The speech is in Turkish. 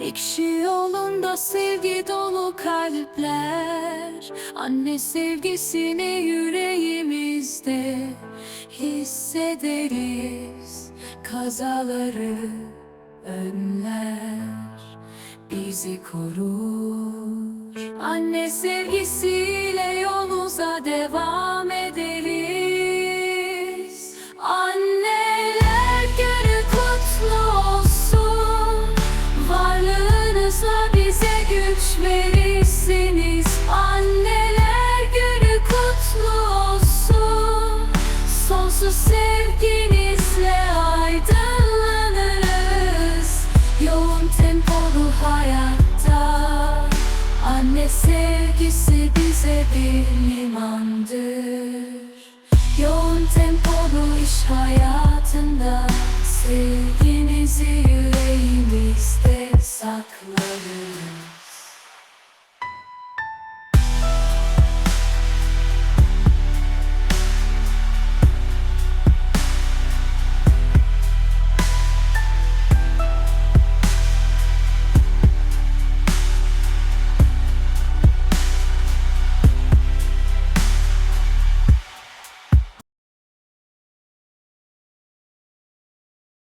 Ekşi yolunda sevgi dolu kalpler. Anne sevgisini yüreğimizde hissederiz. Kazaları önler bizi korur. Anne sevgisiyle yolumuza devam Varlığınızla bize güç verirsiniz. Anneler günü kutlu olsun. Sonsuz sevginizle aydınlanırız. Yoğun tempolu hayatta. Anne sevgisi bize bir limandır. Yoğun tempolu iş hayatında Sevginizi